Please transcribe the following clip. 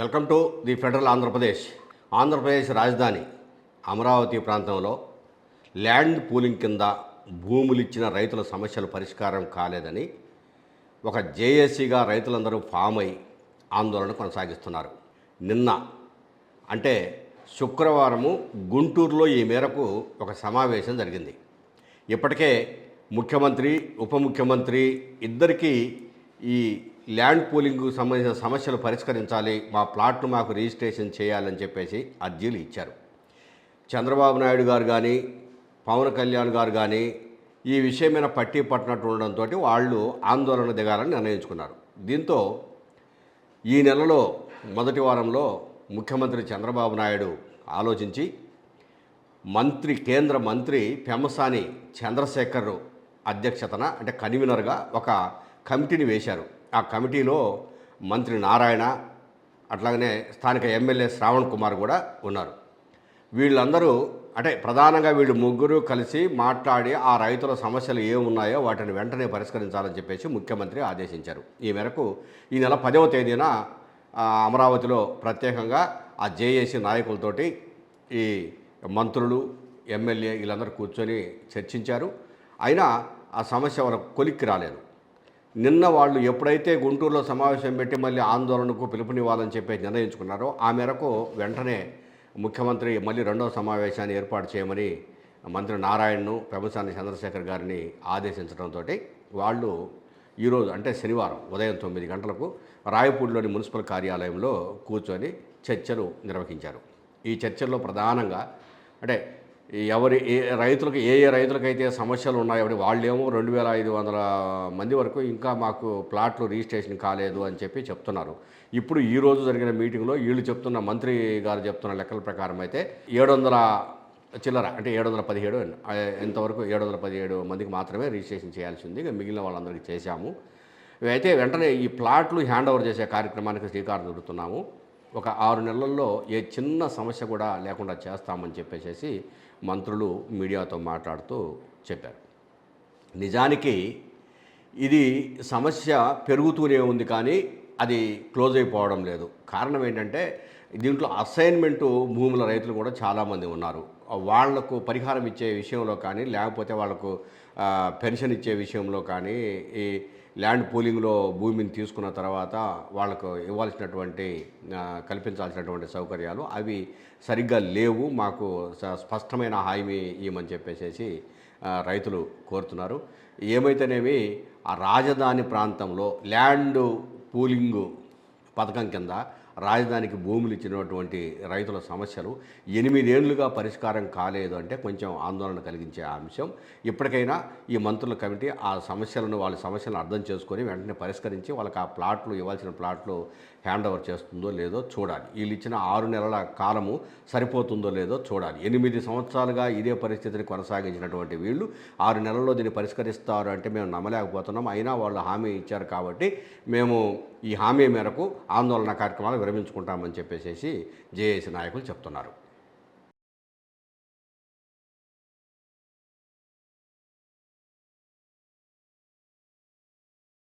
Welcome to the federal Andhra Pradesh. Andhra Pradesh రాజధాని అమరావతి ప్రాంతంలో land pooling కింద భూములు ఇచ్చిన రైతుల సమస్యలు పరిష్కారం కాలేదని ఒక జేఏసీగా రైతులందరూ ఫామ్ అయి ఆందోళన కొనసాగిస్తున్నారు. నిన్న అంటే శుక్రవారము గుంటూరులో ఈ మేరకు ఒక సమావేశం జరిగింది. ఇప్పటికే ముఖ్యమంత్రి ఉప ముఖ్యమంత్రి ఇద్దరికీ ఈ ల్యాండ్ పూలింగ్కు సంబంధించిన సమస్యలు పరిష్కరించాలి మా ప్లాట్ను మాకు రిజిస్ట్రేషన్ చేయాలని చెప్పేసి అర్జీలు ఇచ్చారు. చంద్రబాబు నాయుడు గారు కానీ పవన్ కళ్యాణ్ గారు కానీ ఈ విషయం మీద పట్టి పట్టినట్టు ఉండడంతో వాళ్ళు ఆందోళన దిగాలని నిర్ణయించుకున్నారు. దీంతో ఈ నెలలో మొదటి వారంలో ముఖ్యమంత్రి చంద్రబాబు నాయుడు ఆలోచించి మంత్రి కేంద్ర మంత్రి పెమ్మసాని చంద్రశేఖర్ అధ్యక్షతన అంటే కన్వీనర్గా ఒక కమిటీని వేశారు. ఆ కమిటీలో మంత్రి నారాయణ అట్లాగనే స్థానిక ఎమ్మెల్యే శ్రావణ్ కుమార్ కూడా ఉన్నారు. వీళ్ళందరూ అంటే ప్రధానంగా వీళ్ళు ముగ్గురు కలిసి మాట్లాడి ఆ రైతుల సమస్యలు ఏమున్నాయో వాటిని వెంటనే పరిష్కరించాలని చెప్పేసి ముఖ్యమంత్రి ఆదేశించారు. ఈ మేరకు ఈ నెల పదవ తేదీన అమరావతిలో ప్రత్యేకంగా ఆ జేఏసీ నాయకులతోటి ఈ మంత్రులు ఎమ్మెల్యే వీళ్ళందరూ కూర్చొని చర్చించారు. అయినా ఆ సమస్య వాళ్ళకు కొలిక్కి రాలేదు. నిన్న వాళ్ళు ఎప్పుడైతే గుంటూరులో సమావేశం పెట్టి మళ్ళీ ఆందోళనకు పిలుపునివ్వాలని చెప్పి నిర్ణయించుకున్నారో ఆ మేరకు వెంటనే ముఖ్యమంత్రి మళ్ళీ రెండవ సమావేశాన్ని ఏర్పాటు చేయమని మంత్రి నారాయణను ప్రభుత్వాన్ని చంద్రశేఖర్ గారిని ఆదేశించడంతో వాళ్ళు ఈరోజు అంటే శనివారం ఉదయం తొమ్మిది గంటలకు రాయపూడిలోని మున్సిపల్ కార్యాలయంలో కూర్చొని చర్చలు నిర్వహించారు. ఈ చర్చల్లో ప్రధానంగా అంటే ఎవరి ఏ రైతులకు ఏ ఏ రైతులకైతే సమస్యలు ఉన్నాయో వాళ్ళేమో రెండు వేల ఐదు వందల మంది వరకు ఇంకా మాకు ప్లాట్లు రిజిస్ట్రేషన్ కాలేదు అని చెప్పి చెప్తున్నారు. ఇప్పుడు ఈ రోజు జరిగిన మీటింగ్లో వీళ్ళు చెప్తున్న మంత్రి గారు చెప్తున్న లెక్కల ప్రకారం అయితే ఏడు వందల చిల్లర అంటే ఏడు వందల పదిహేడు ఇంతవరకు ఏడు వందల పదిహేడు మందికి మాత్రమే రిజిస్ట్రేషన్ చేయాల్సి ఉంది. ఇక మిగిలిన వాళ్ళందరికీ చేశాము. అయితే వెంటనే ఈ ప్లాట్లు హ్యాండ్ ఓవర్ చేసే కార్యక్రమానికి శ్రీకారం చుడుతున్నాము. ఒక ఆరు నెలల్లో ఏ చిన్న సమస్య కూడా లేకుండా చేస్తామని చెప్పేసి మంత్రులు మీడియాతో మాట్లాడుతూ చెప్పారు. నిజానికి ఇది సమస్య పెరుగుతూనే ఉంది కానీ అది క్లోజ్ అయిపోవడం లేదు. కారణం ఏంటంటే దీంట్లో అసైన్మెంటు భూముల రైతులు కూడా చాలామంది ఉన్నారు. వాళ్ళకు పరిహారం ఇచ్చే విషయంలో కానీ లేకపోతే వాళ్ళకు పెన్షన్ ఇచ్చే విషయంలో కానీ ఈ ల్యాండ్ పూలింగ్లో భూమిని తీసుకున్న తర్వాత వాళ్ళకు ఇవ్వాల్సినటువంటి కల్పించాల్సినటువంటి సౌకర్యాలు అవి సరిగ్గా లేవు. మాకు స- స్పష్టమైన హామీ ఇవ్వమని చెప్పేసి రైతులు కోరుతున్నారు. ఏమైతేనేమి ఆ రాజధాని ప్రాంతంలో ల్యాండ్ పూలింగు పథకం కింద రాజధానికి భూములు ఇచ్చినటువంటి రైతుల సమస్యలు ఎనిమిదేళ్ళుగా పరిష్కారం కాలేదు అంటే కొంచెం ఆందోళన కలిగించే అంశం. ఇప్పటికైనా ఈ మంత్రుల కమిటీ ఆ సమస్యలను వాళ్ళ సమస్యలను అర్థం చేసుకొని వెంటనే పరిష్కరించి వాళ్ళకి ఆ ప్లాట్లు ఇవ్వాల్సిన ప్లాట్లు హ్యాండ్ ఓవర్ చేస్తుందో లేదో చూడాలి. వీళ్ళు ఇచ్చిన ఆరు నెలల కాలము సరిపోతుందో లేదో చూడాలి. ఎనిమిది సంవత్సరాలుగా ఇదే పరిస్థితిని కొనసాగించినటువంటి వీళ్ళు ఆరు నెలల్లో దీన్ని పరిష్కరిస్తారు అంటే మేము నమ్మలేకపోతున్నాం. అయినా వాళ్ళు హామీ ఇచ్చారు కాబట్టి మేము ఈ హామీ మేరకు ఆందోళన కార్యక్రమాలు విరమించుకుంటామని చెప్పేసి జేఏసీ నాయకులు చెప్తున్నారు.